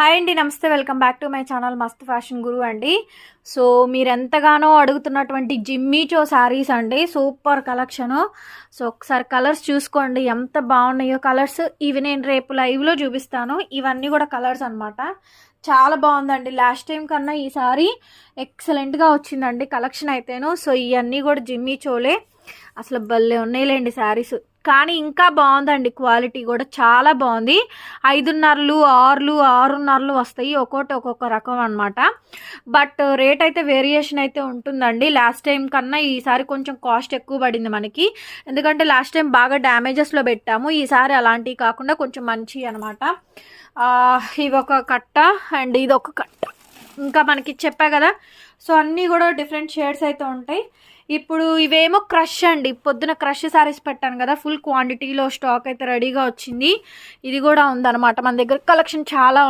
Hi అండి నమస్తే. Welcome back to my channel Mast fashion Guru అండి. సో మీరు ఎంతగానో అడుగుతున్నటువంటి జిమ్మీచో శారీస్ అండి. Super collection. సో ఒకసారి కలర్స్ చూసుకోండి. ఎంత బాగున్నాయో కలర్స్. ఇవి నేను రేపు లైవ్లో చూపిస్తాను. ఇవన్నీ కూడా కలర్స్ అనమాట చాలా బాగుందండి. లాస్ట్ టైం కన్నా ఈసారి ఎక్సలెంట్గా వచ్చిందండి కలెక్షన్ అయితేను. సో ఇవన్నీ కూడా జిమ్మీ చోలే. అసలు భలే ఉన్నాయిలేండి శారీస్. కానీ ఇంకా బాగుందండి క్వాలిటీ కూడా చాలా బాగుంది. ఐదున్నరలు ఆరులు ఆరున్నరలు వస్తాయి ఒక్కొక్కటి ఒక్కొక్క రకం అనమాట బట్ రేట్ అయితే వేరియేషన్ అయితే ఉంటుందండి. లాస్ట్ టైం కన్నా ఈసారి కొంచెం కాస్ట్ ఎక్కువ పడింది మనకి. ఎందుకంటే లాస్ట్ టైం బాగా డ్యామేజెస్లో పెట్టాము. ఈసారి అలాంటివి కాకుండా కొంచెం మంచి అనమాట ఇవి ఒక కట్ట అండ్ ఇది ఒక కట్ట. ఇంకా మనకి చెప్పా కదా. సో అన్నీ కూడా డిఫరెంట్ షేడ్స్ అయితే ఉంటాయి. ఇప్పుడు ఇవేమో క్రష్ అండి. పొద్దున క్రష్ సారీస్ పెట్టాను కదా. ఫుల్ క్వాంటిటీలో స్టాక్ అయితే రెడీగా వచ్చింది. ఇది కూడా ఉందన్నమాట. మన దగ్గర కలెక్షన్ చాలా